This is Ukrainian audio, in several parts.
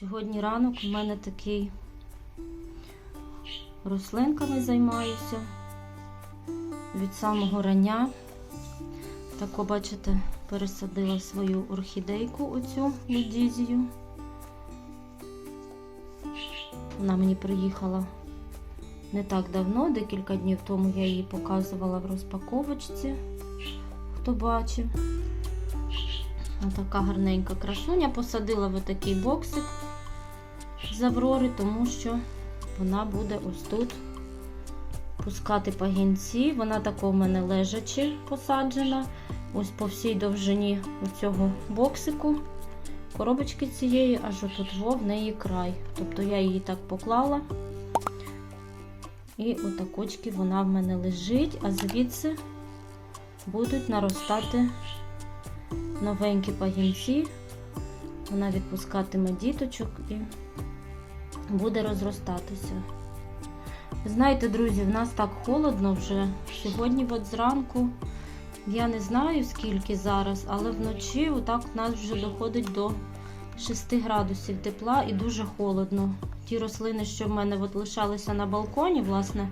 Сьогодні ранок у мене такий рослинками займаюся від самого рання. Тако, бачите, пересадила свою орхідейку оцю лідізію. Вона мені приїхала не так давно, декілька днів тому я її показувала в розпаковочці, хто бачив. Така гарненька красуня. Посадила в такий боксик з Аврори, тому що вона буде ось тут пускати пагінці. Вона тако в мене лежачи посаджена. Ось по всій довжині цього боксику, коробочки цієї, аж отут в неї край. Тобто я її так поклала. І отакочки вона в мене лежить, а звідси будуть наростати новенькі пагінці. Вона відпускатиме діточок і буде розростатися. Знаєте, друзі, в нас так холодно вже. Сьогодні от зранку, я не знаю скільки зараз, але вночі отак у нас вже доходить до 6 градусів тепла і дуже холодно. Ті рослини, що в мене от лишалися на балконі, власне,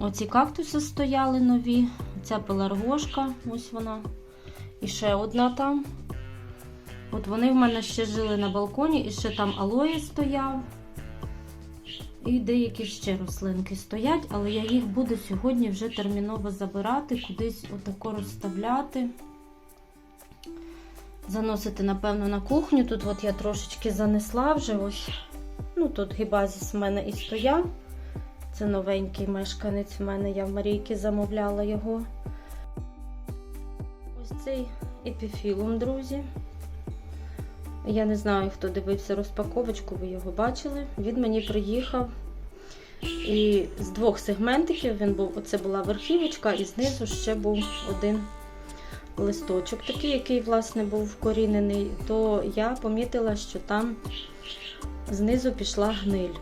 оці кактуси стояли нові, ця пеларгошка, ось вона. І ще одна там. От вони в мене ще жили на балконі, і ще там алоє стояв. І деякі ще рослинки стоять, але я їх буду сьогодні вже терміново забирати, кудись отако розставляти. Заносити, напевно, на кухню. Тут от я трошечки занесла вже. ось. Ну, Тут гібазіс в мене і стояв. Це новенький мешканець в мене, я в Марійки замовляла його. Ось цей епіфілум, друзі. Я не знаю, хто дивився розпаковочку, ви його бачили. Він мені приїхав. І з двох сегментиків він був, оце була верхівочка, і знизу ще був один листочок, такий, який, власне, був вкорінений, то я помітила, що там знизу пішла гниль.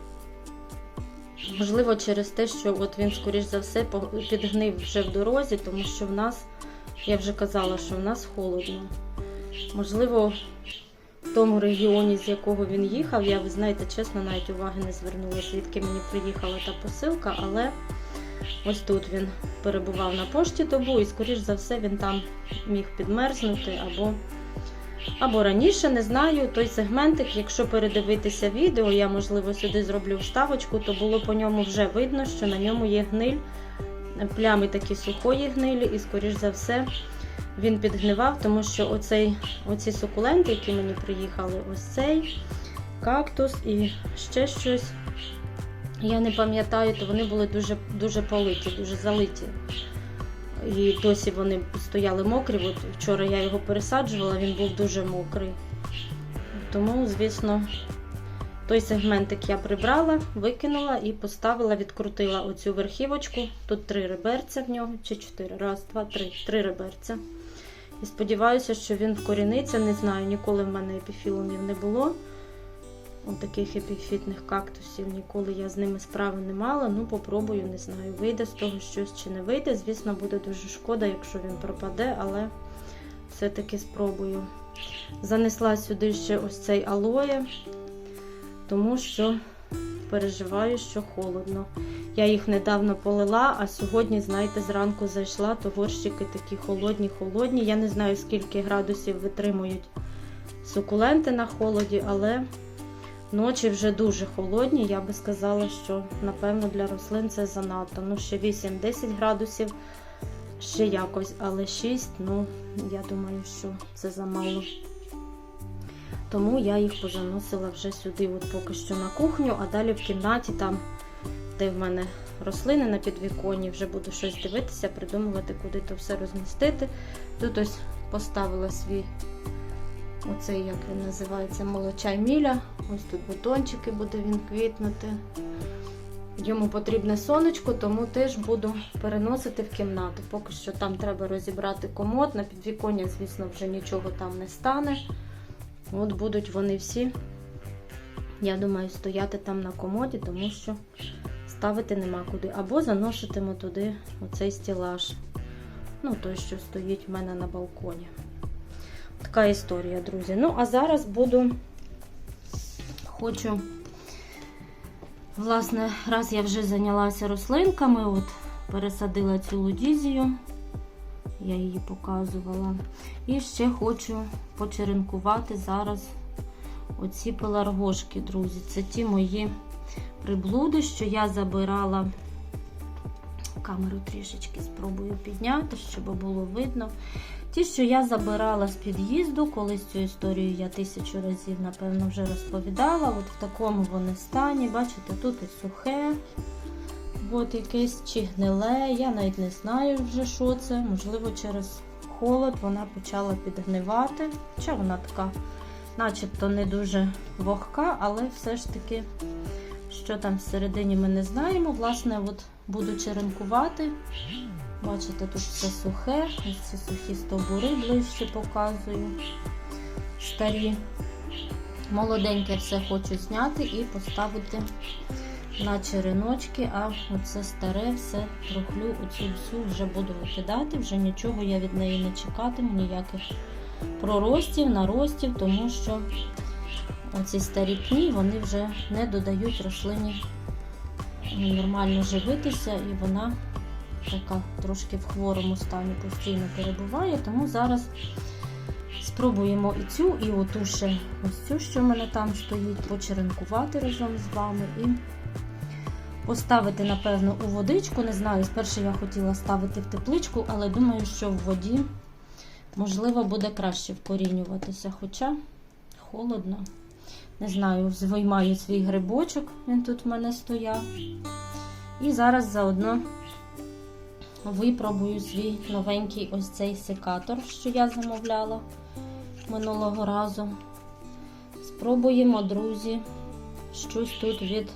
Можливо, через те, що от він, скоріш за все, підгнив вже в дорозі, тому що в нас, я вже казала, що в нас холодно. Можливо, тому регіоні, з якого він їхав, я, ви знаєте, чесно, навіть уваги не звернула, звідки мені приїхала та посилка, але ось тут він перебував на пошті добу, і, скоріш за все, він там міг підмерзнути або або раніше, не знаю, той сегментик, якщо передивитися відео, я, можливо, сюди зроблю вставочку, то було по ньому вже видно, що на ньому є гниль, плями такі сухої гнилі, і, скоріш за все, він підгнивав, тому що оцей, оці сукуленти, які мені приїхали, ось цей кактус і ще щось. Я не пам'ятаю, то вони були дуже дуже политі, дуже залиті. І досі вони стояли мокрі. От вчора я його пересаджувала, він був дуже мокрий. Тому, звісно, той сегментик я прибрала, викинула і поставила, відкрутила оцю верхівочку. Тут три реберця в нього, чи чотири. Раз, два, три. Три реберця. І сподіваюся, що він вкоріниться. Не знаю, ніколи в мене епіфілумів не було. От таких епіфітних кактусів, ніколи я з ними справи не мала. Ну, попробую, не знаю, вийде з того щось чи не вийде. Звісно, буде дуже шкода, якщо він пропаде, але все-таки спробую. Занесла сюди ще ось цей алоє, тому що переживаю, що холодно. Я їх недавно полила, а сьогодні, знаєте, зранку зайшла, то горщики такі холодні-холодні. Я не знаю, скільки градусів витримують сукуленти на холоді, але. Ночі вже дуже холодні, я би сказала, що, напевно, для рослин це занадто. Ну, ще 8-10 градусів, ще якось, але 6, ну, я думаю, що це замало. Тому я їх позаносила вже сюди, от поки що на кухню, а далі в кімнаті, там, де в мене рослини на підвіконні, вже буду щось дивитися, придумувати, куди то все розмістити. Тут ось поставила свій. Оцей, як він називається, молочай міля. Ось тут бутончики буде він квітнути. Йому потрібне сонечко, тому теж буду переносити в кімнату. Поки що там треба розібрати комод. На підвіконня, звісно, вже нічого там не стане. От будуть вони всі, я думаю, стояти там на комоді, тому що ставити нема куди. Або заноситиму туди оцей стілаж. Ну, той, що стоїть в мене на балконі. Така історія, друзі. Ну, а зараз буду хочу, власне, раз я вже зайнялася рослинками, от пересадила цю лудізію, я її показувала. І ще хочу почеренкувати зараз оці пеларгошки, друзі. Це ті мої приблуди, що я забирала. Камеру трішечки спробую підняти, щоб було видно. Ті, що я забирала з під'їзду, колись цю історію я тисячу разів, напевно, вже розповідала. От в такому вони стані. Бачите, тут і сухе, от якесь чи гниле. Я навіть не знаю вже, що це. Можливо, через холод вона почала підгнивати. Хоча вона така, начебто, не дуже вогка, але все ж таки, що там всередині ми не знаємо. Власне, от буду черенкувати. Бачите, тут все сухе, ось ці сухі стовбури ближче показую. Старі. Молоденьке все хочу зняти і поставити на череночки, а оце старе все трохлю, оцю всю вже буду викидати, вже нічого я від неї не чекатиму, ніяких проростів, наростів, тому що оці старі пні вони вже не додають рослині нормально живитися, і вона така трошки в хворому стані постійно перебуває. Тому зараз спробуємо і цю, і оту ще ось цю, що в мене там стоїть, почеренкувати разом з вами і поставити, напевно, у водичку. Не знаю, спершу я хотіла ставити в тепличку, але думаю, що в воді, можливо, буде краще вкорінюватися. Хоча холодно. Не знаю, виймаю свій грибочок, він тут в мене стояв. І зараз заодно випробую свій новенький ось цей секатор, що я замовляла минулого разу. Спробуємо, друзі, щось тут від,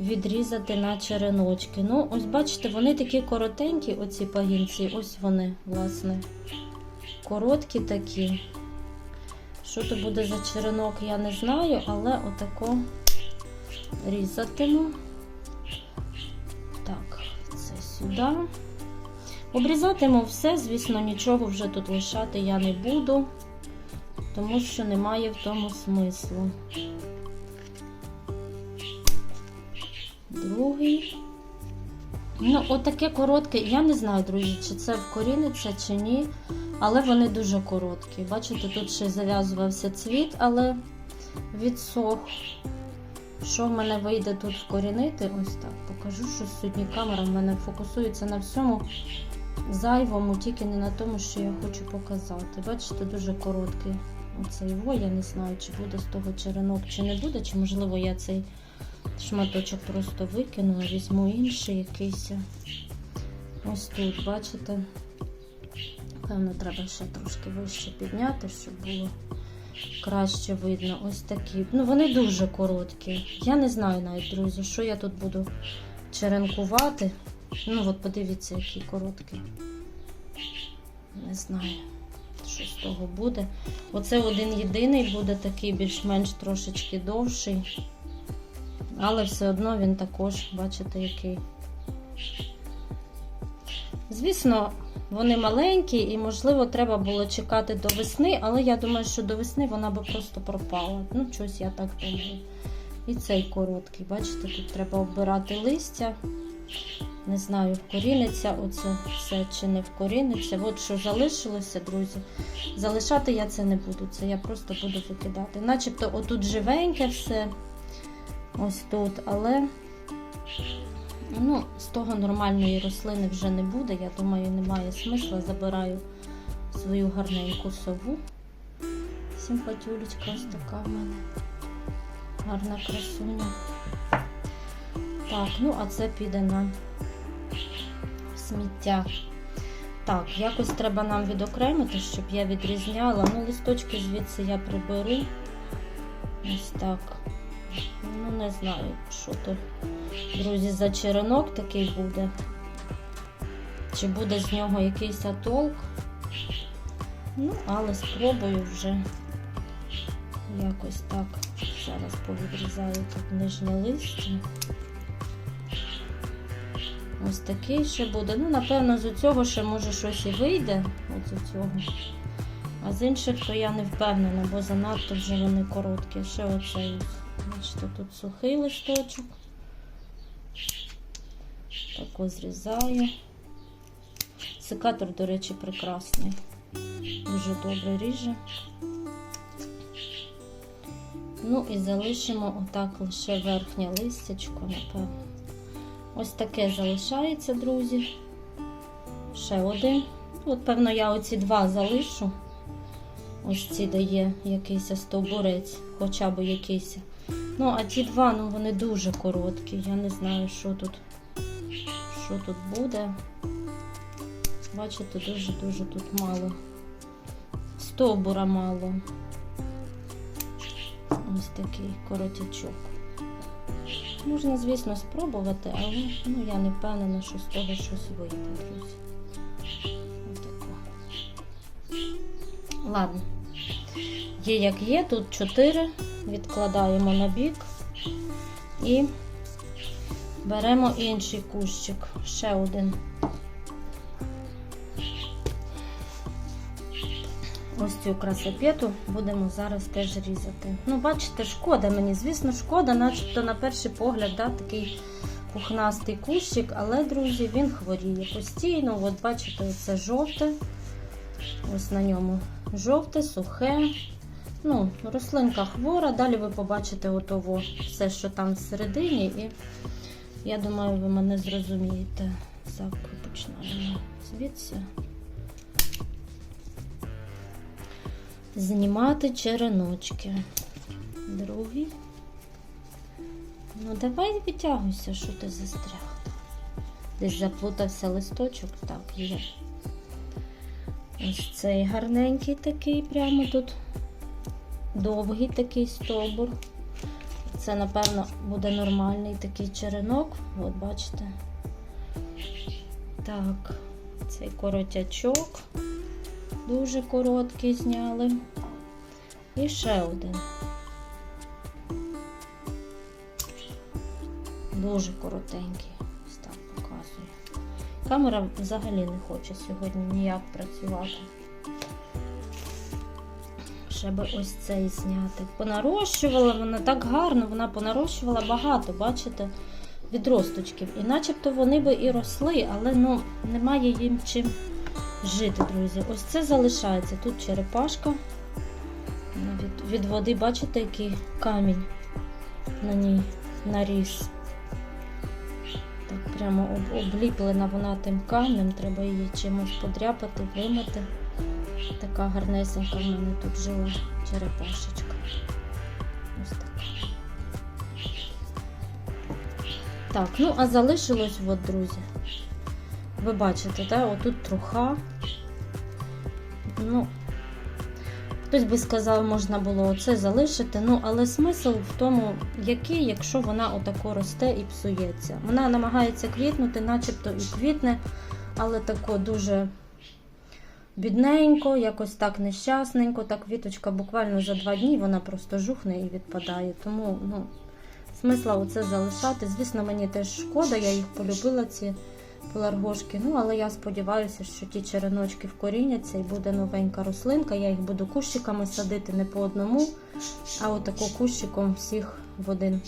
відрізати на череночки. Ну, ось бачите, вони такі коротенькі, оці пагінці, ось вони, власне, короткі такі. Що то буде за черенок, я не знаю, але отако різатиму. Так, це сюди. Обрізатиму все, звісно, нічого вже тут лишати я не буду, тому що немає в тому смислу. Другий. Ну, отаке коротке, я не знаю, друзі, чи це вкоріниться, чи ні. Але вони дуже короткі. Бачите, тут ще зав'язувався цвіт, але відсох. Що в мене вийде тут вкорінити? Ось так. Покажу, що сьогодні камера в мене фокусується на всьому зайвому, тільки не на тому, що я хочу показати. Бачите, дуже короткий оцей во. Я не знаю, чи буде з того черенок, чи не буде, чи, можливо, я цей шматочок просто викину, візьму інший якийсь. Ось тут, бачите? Певно, треба ще трошки вище підняти, щоб було краще видно. Ось такі. Ну, вони дуже короткі. Я не знаю навіть, друзі, що я тут буду черенкувати. Ну, от подивіться, який короткий. Не знаю, що з того буде. Оце один єдиний буде такий більш-менш трошечки довший. Але все одно він також, бачите, який. Звісно, вони маленькі і, можливо, треба було чекати до весни, але я думаю, що до весни вона би просто пропала. Ну, щось я так думаю. І цей короткий, бачите, тут треба оббирати листя. Не знаю, вкоріниться оце все чи не вкоріниться. От що залишилося, друзі. Залишати я це не буду. Це я просто буду викидати. Начебто отут живеньке все. Ось тут, але ну, з того нормальної рослини вже не буде. Я думаю, немає смисла. Забираю свою гарненьку сову. Симпатюлечка ось така в мене. Гарна красуня. Так, ну а це піде на сміття. Так, якось треба нам відокремити, щоб я відрізняла. Ну, листочки звідси я приберу. Ось так. Ну, не знаю, що то, друзі, за черенок такий буде. Чи буде з нього якийсь толк. Ну, але спробую вже якось так. Зараз повідрізаю тут нижнє листя. Ось такий ще буде. Ну, напевно, з цього ще може щось і вийде. От з цього. А з інших то я не впевнена, бо занадто вже вони короткі. Ще оцей. Бачите, тут сухий листочок. Так зрізаю. Секатор, до речі, прекрасний. Дуже добре ріже. Ну і залишимо отак лише верхнє листячко, напевно. Ось таке залишається, друзі. Ще один. От, певно, я оці два залишу. Ось ці дає якийсь стовбурець, хоча б якийсь. Ну, а ті два, ну вони дуже короткі. Я не знаю, що тут, що тут буде. Бачите, дуже-дуже тут мало. Стовбура мало. Ось такий коротячок. Можна, звісно, спробувати, але ну, я не впевнена, що з того щось вийде, друзі. Ладно. Є як є, тут 4, відкладаємо на бік і беремо інший кущик, ще один. Ось цю красопету будемо зараз теж різати. Ну, бачите, шкода мені, звісно, шкода, начебто на перший погляд, да, такий пухнастий кущик, але, друзі, він хворіє постійно. От бачите, це жовте. Ось на ньому жовте, сухе. Ну, рослинка хвора. Далі ви побачите отово все, що там всередині, і я думаю, ви мене зрозумієте. Так, починаємо звідси. Знімати череночки. Другий. Ну, давай витягуйся, що ти застряг. Десь заплутався листочок. Так, є. Ось цей гарненький такий, прямо тут довгий такий стовбур. Це, напевно, буде нормальний такий черенок. От, бачите. Так, цей коротячок. Дуже короткий зняли. І ще один. Дуже коротенький. Ось так показую. Камера взагалі не хоче сьогодні ніяк працювати. Ще ось цей зняти. Понарощувала вона так гарно, вона понарощувала багато, бачите, відросточків. І начебто вони би і росли, але ну, немає їм чим жити, друзі. Ось це залишається. Тут черепашка. Від, від води, бачите, який камінь на ній наріс. Так, прямо об, обліплена вона тим камнем, треба її чимось подряпати, вимити. Така гарнесенька в мене тут жила черепашечка. Ось така. Так, ну а залишилось, от, друзі. Ви бачите, да? отут труха. Ну, хтось би сказав, можна було це залишити. Ну, але смисл в тому, який, якщо вона отако росте і псується. Вона намагається квітнути, начебто і квітне, але тако дуже бідненько, якось так нещасненько. Та квіточка буквально за два дні вона просто жухне і відпадає. Тому, ну, смисла оце залишати. Звісно, мені теж шкода, я їх полюбила, ці пеларгошки. Ну, але я сподіваюся, що ті череночки вкоріняться і буде новенька рослинка. Я їх буду кущиками садити не по одному, а отако кущиком всіх в один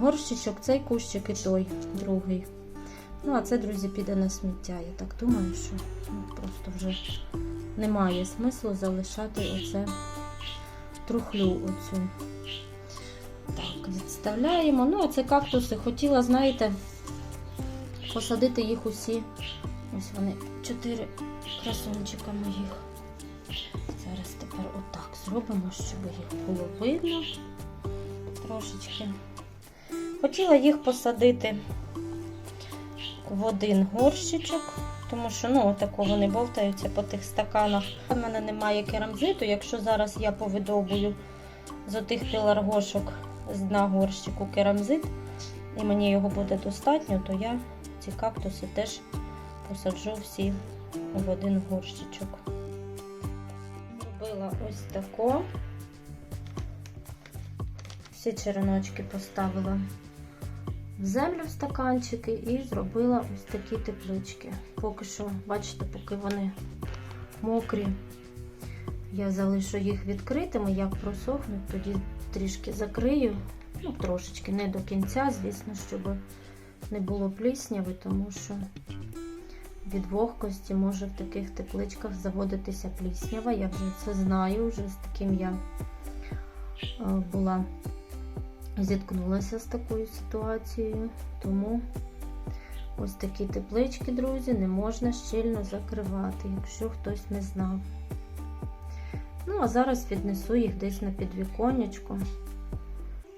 горщичок. Цей кущик і той, другий. Ну, а це, друзі, піде на сміття. Я так думаю, що ну, просто вже немає смислу залишати оце трухлю оцю. Так, відставляємо. Ну, а це кактуси. Хотіла, знаєте, посадити їх усі. Ось вони, чотири красунчика моїх. Зараз тепер отак зробимо, щоб їх було видно трошечки. Хотіла їх посадити в один горщичок, тому що ну, отако вони бовтаються по тих стаканах. У мене немає керамзиту. Якщо зараз я повидовбую з отих піларгошок з дна горщику керамзит, і мені його буде достатньо, то я ці кактуси теж посаджу всі в один горщичок. Робила ось тако. Всі череночки поставила в землю в стаканчики і зробила ось такі теплички. Поки що, бачите, поки вони мокрі, я залишу їх відкритими, як просохнуть, тоді трішки закрию Ну, трошечки не до кінця, звісно, щоб не було плісняви, тому що від вогкості може в таких тепличках заводитися пліснява. Я вже це знаю, вже з таким я е, була зіткнулася з такою ситуацією. Тому ось такі теплички, друзі, не можна щільно закривати, якщо хтось не знав. Ну, а зараз віднесу їх десь на підвіконечко,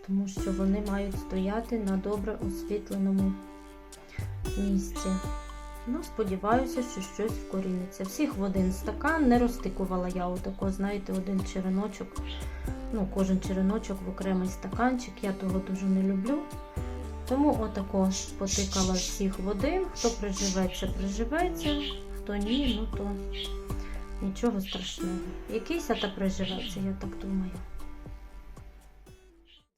тому що вони мають стояти на добре освітленому місці. Ну, сподіваюся, що щось вкоріниться. Всіх в один стакан. Не розтикувала я отако, знаєте, один череночок. Ну, кожен череночок в окремий стаканчик. Я того дуже не люблю. Тому отако потикала всіх в один. Хто приживеться, приживеться, хто ні, ну то нічого страшного. Якийсь та приживеться, я так думаю.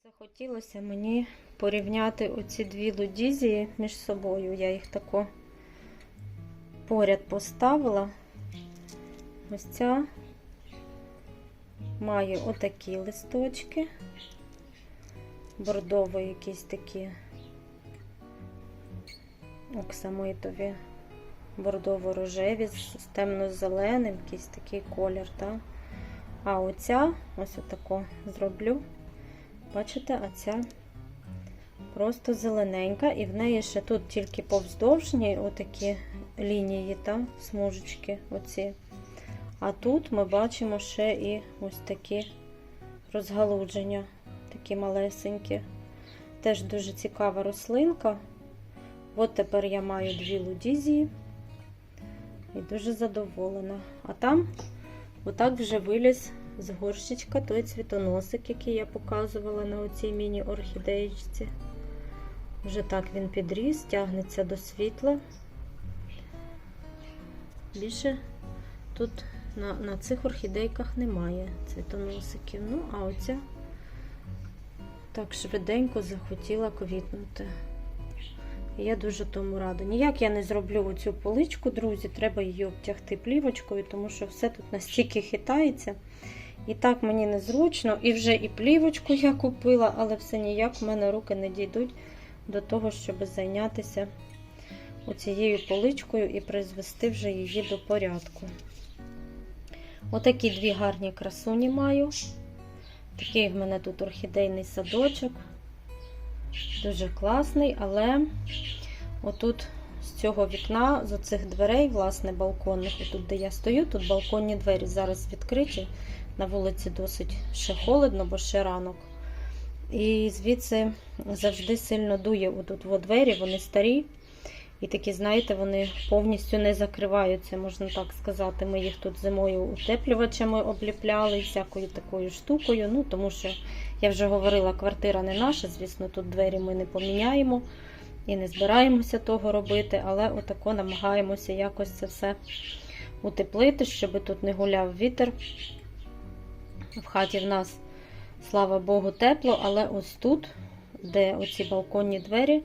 Захотілося мені порівняти оці дві лудізії між собою. Я їх тако поряд поставила. Ось ця має отакі листочки, бордово якісь такі оксамитові, бордово-рожеві з темно-зеленим, якийсь такий колір. Так? А оця, ось отако зроблю. Бачите, а ця просто зелененька, і в неї ще тут тільки повздовжні отакі лінії, та, смужечки оці. А тут ми бачимо ще і ось такі розгалудження, такі малесенькі. Теж дуже цікава рослинка. От тепер я маю дві лудізії і дуже задоволена. А там отак вже виліз з горщичка той цвітоносик, який я показувала на оцій міні-орхідеєчці. Вже так він підріс, тягнеться до світла. Більше тут на, на цих орхідейках немає цвітоносиків. Ну, а оця так швиденько захотіла квітнути. Я дуже тому рада. Ніяк я не зроблю оцю поличку, друзі, треба її обтягти плівочкою, тому що все тут настільки хитається. І так мені незручно. І вже і плівочку я купила, але все ніяк в мене руки не дійдуть до того, щоб зайнятися оцією поличкою і призвести вже її до порядку. Отакі дві гарні красуні маю. Такий в мене тут орхідейний садочок. Дуже класний, але отут з цього вікна, з оцих дверей, власне, балконних, отут, де я стою, тут балконні двері зараз відкриті. На вулиці досить ще холодно, бо ще ранок. І звідси завжди сильно дує отут во двері, вони старі. І такі, знаєте, вони повністю не закриваються, можна так сказати. Ми їх тут зимою утеплювачами обліпляли, всякою такою штукою. Ну, тому що, я вже говорила, квартира не наша, звісно, тут двері ми не поміняємо і не збираємося того робити, але отако намагаємося якось це все утеплити, щоб тут не гуляв вітер. В хаті в нас, слава Богу, тепло, але ось тут, де оці балконні двері,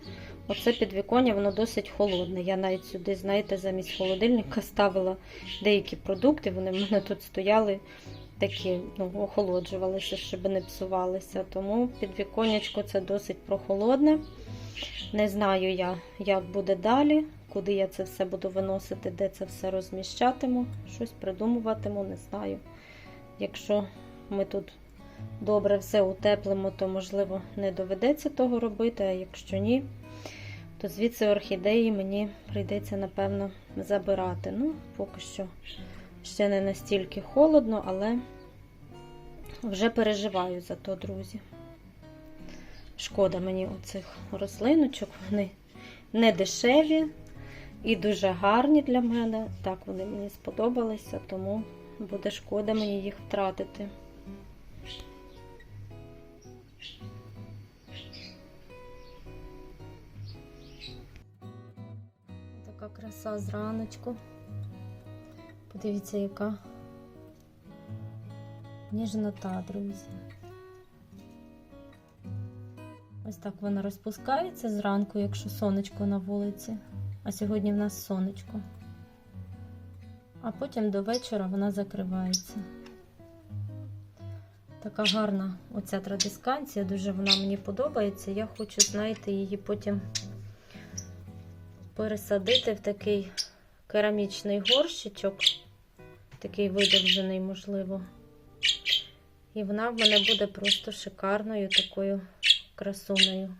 оце підвіконня, воно досить холодне. Я навіть сюди, знаєте, замість холодильника ставила деякі продукти. Вони в мене тут стояли, такі, ну, охолоджувалися, щоб не псувалися. Тому підвіконнячко це досить прохолодне. Не знаю я, як буде далі, куди я це все буду виносити, де це все розміщатиму. Щось придумуватиму, не знаю. Якщо ми тут добре все утеплимо, то, можливо, не доведеться того робити, а якщо ні, то звідси орхідеї мені прийдеться, напевно, забирати. Ну, поки що ще не настільки холодно, але вже переживаю за то, друзі. Шкода мені оцих рослиночок, вони не дешеві і дуже гарні для мене. Так, вони мені сподобалися, тому буде шкода мені їх втратити. Краса зраночку. Подивіться, яка ніжнота, друзі. Ось так вона розпускається зранку, якщо сонечко на вулиці. А сьогодні в нас сонечко. А потім до вечора вона закривається. Така гарна оця традисканція, дуже вона мені подобається. Я хочу, знаєте, її потім пересадити в такий керамічний горщичок, такий видовжений, можливо. І вона в мене буде просто шикарною такою красунею.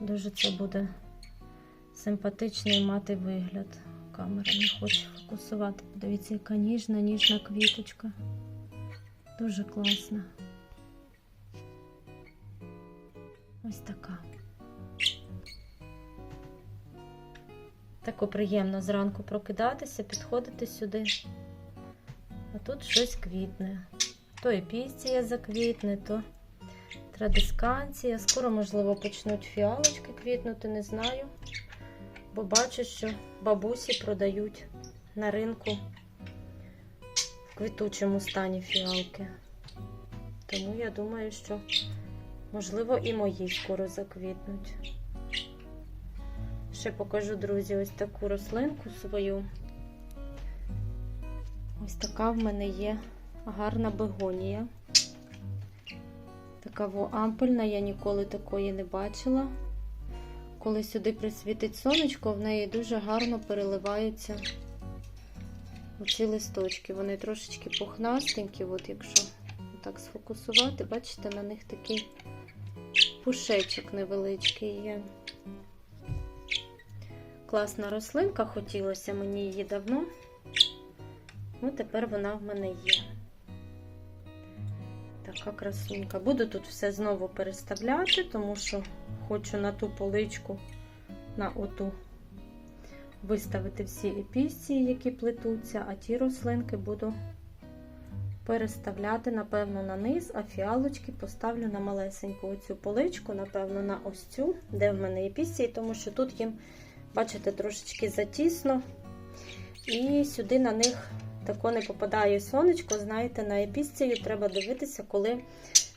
Дуже це буде симпатичний мати вигляд. Камера не хоче фокусувати. Подивіться, яка ніжна, ніжна квіточка. Дуже класна. Ось така. Тако приємно зранку прокидатися, підходити сюди. А тут щось квітне. То епістія заквітне, то традисканція. Скоро, можливо, почнуть фіалочки квітнути, не знаю. Бо бачу, що бабусі продають на ринку в квітучому стані фіалки. Тому я думаю, що, можливо, і мої скоро заквітнуть. Ще покажу, друзі, ось таку рослинку свою. Ось така в мене є гарна бегонія. Така ампельна, я ніколи такої не бачила. Коли сюди присвітить сонечко, в неї дуже гарно переливаються оці листочки. Вони трошечки пухнастенькі, от якщо так сфокусувати, бачите, на них такий пушечок невеличкий є. Класна рослинка, хотілося мені її давно. Ну, тепер вона в мене є. Така красунька. Буду тут все знову переставляти, тому що хочу на ту поличку, на оту виставити всі епісції, які плетуться, а ті рослинки буду переставляти, напевно, на низ, а фіалочки поставлю на малесеньку оцю поличку, напевно, на ось цю, де в мене епісції, тому що тут їм, бачите, трошечки затісно. І сюди на них тако не попадає сонечко. Знаєте, на епісцію треба дивитися, коли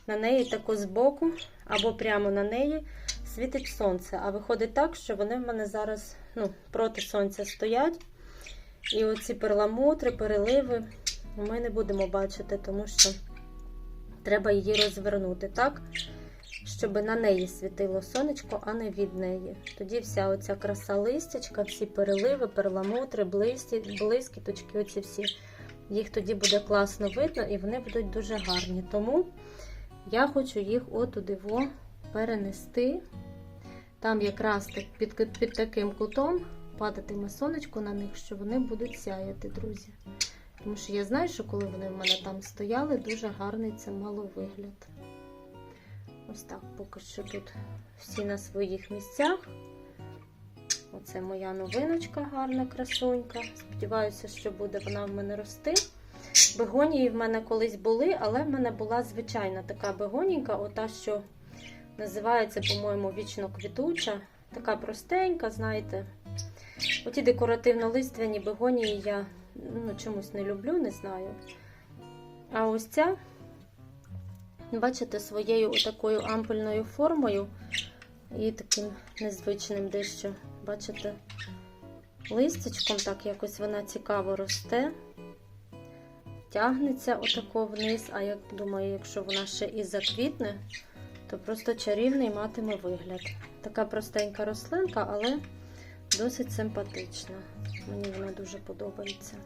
на неї тако збоку або прямо на неї світить сонце. А виходить так, що вони в мене зараз ну, проти сонця стоять. І оці перламутри, переливи ми не будемо бачити, тому що треба її розвернути так, щоб на неї світило сонечко, а не від неї. Тоді вся оця краса листячка, всі переливи, перламутри, блискіточки, оці всі, їх тоді буде класно видно і вони будуть дуже гарні. Тому я хочу їх отуди во перенести. Там якраз так під, під таким кутом падатиме сонечко на них, що вони будуть сяяти, друзі. Тому що я знаю, що коли вони в мене там стояли, дуже гарний це мало вигляд. Ось так, поки що тут всі на своїх місцях. Оце моя новиночка, гарна красунька. Сподіваюся, що буде вона в мене рости. Бегонії в мене колись були, але в мене була звичайна така бегонійка, ота, що називається, по-моєму, вічно квітуча. Така простенька, знаєте. Оті декоративно-листвяні бегонії я ну, чомусь не люблю, не знаю. А ось ця, бачите, своєю такою ампульною формою і таким незвичним дещо, бачите, листячком, так якось вона цікаво росте, тягнеться отако вниз, а я думаю, якщо вона ще і заквітне, то просто чарівний матиме вигляд. Така простенька рослинка, але досить симпатична. Мені вона дуже подобається.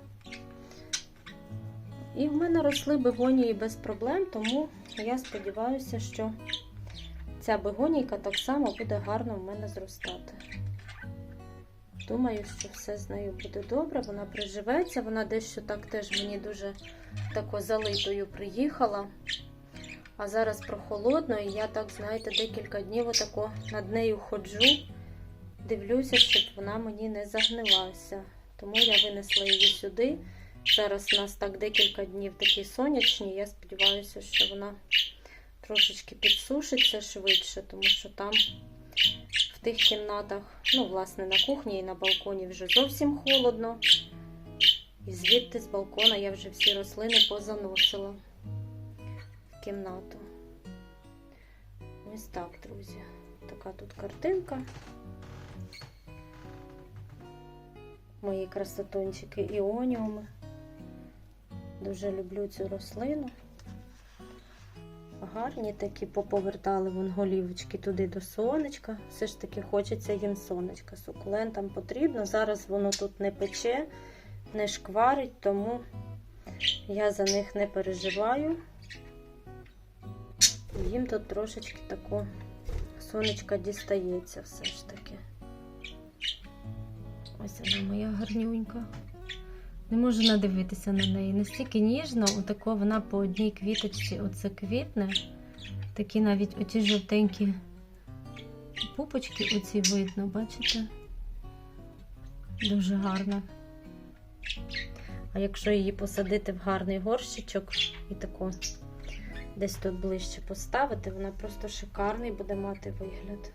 І в мене росли бегонії без проблем, тому я сподіваюся, що ця бегонійка так само буде гарно в мене зростати. Думаю, що все з нею буде добре, вона приживеться, вона дещо так теж мені дуже тако залитою приїхала. А зараз прохолодно, і я так, знаєте, декілька днів отако над нею ходжу, дивлюся, щоб вона мені не загнилася. Тому я винесла її сюди. Зараз у нас так декілька днів такі сонячні. Я сподіваюся, що вона трошечки підсушиться швидше, тому що там в тих кімнатах, ну, власне, на кухні і на балконі вже зовсім холодно. І звідти з балкона я вже всі рослини позаносила в кімнату. Ось так, друзі. Така тут картинка. Мої красотончики іоніуми. Дуже люблю цю рослину. Гарні такі поповертали вон голівочки туди до сонечка. Все ж таки хочеться їм сонечка. Сукулентам потрібно. Зараз воно тут не пече, не шкварить, тому я за них не переживаю. Їм тут трошечки тако сонечка дістається все ж таки. Ось вона моя гарнюнька. Не можу надивитися на неї. Настільки ніжно, отако вона по одній квіточці оце квітне. Такі навіть оті жовтенькі пупочки оці видно, бачите? Дуже гарно. А якщо її посадити в гарний горщичок і тако десь тут ближче поставити, вона просто шикарний буде мати вигляд.